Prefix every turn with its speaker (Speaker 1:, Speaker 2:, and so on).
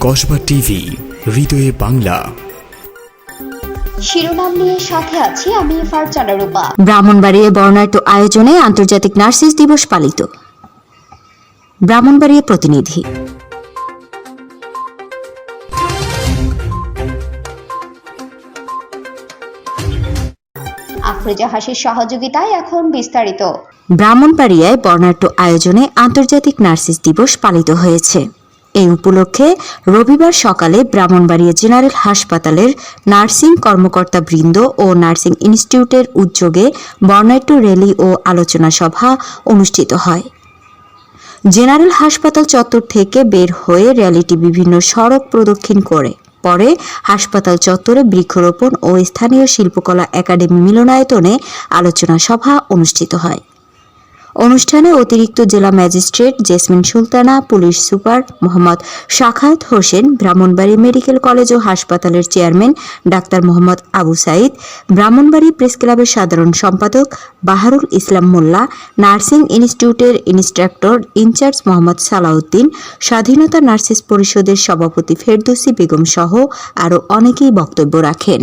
Speaker 1: Kasba TV হৃদয়ে বাংলা।
Speaker 2: শিরোনাম নিয়ে সাথে আছি আমি ফারজানা রূপা।
Speaker 3: ব্রাহ্মণবাড়িয়া বর্ণাঢ্য আয়োজনে আন্তর্জাতিক নার্সিস দিবস পালিত। ব্রাহ্মণবাড়িয়া প্রতিনিধি
Speaker 2: আফরোজা হাসির সহযোগিতায় এখন বিস্তারিত।
Speaker 3: ব্রাহ্মণবাড়িয়ায় বর্ণাঢ্য আয়োজনে আন্তর্জাতিক নার্সিস দিবস পালিত হয়েছে। এই উপলক্ষে রবিবার সকালে ব্রাহ্মণবাড়িয়া জেনারেল হাসপাতালের নার্সিং কর্মকর্তা বৃন্দ ও নার্সিং ইনস্টিটিউটের উদ্যোগে বর্ণাঢ্য র্যালি ও আলোচনা সভা অনুষ্ঠিত হয়। জেনারেল হাসপাতাল চত্বর থেকে বের হয়ে র্যালিটি বিভিন্ন সড়ক প্রদক্ষিণ করে। পরে হাসপাতাল চত্বরে বৃক্ষরোপণ ও স্থানীয় শিল্পকলা একাডেমি মিলনায়তনে আলোচনা সভা অনুষ্ঠিত হয়। অনুষ্ঠানে অতিরিক্ত জেলা magistrate Jesmin Sultana, police super Mohammad Shakhayet Hossain, Brahmanbari medical college ও হাসপাতালের চেয়ারম্যান ডাক্তার মোহাম্মদ আবু সাইদ, ব্রাহ্মণবাড়ী প্রেস ক্লাবের সাধারণ সম্পাদক বাহারুল ইসলাম মোল্লা, নার্সিং ইনস্টিটিউটের ইনস্ট্রাক্টর ইনচার্জ মোহাম্মদ সালাউদ্দিন, স্বাধীনতা নার্সিস পরিষদের সভাপতি ফেরদৌসি বেগম সহ আরও অনেকেই বক্তব্য রাখেন।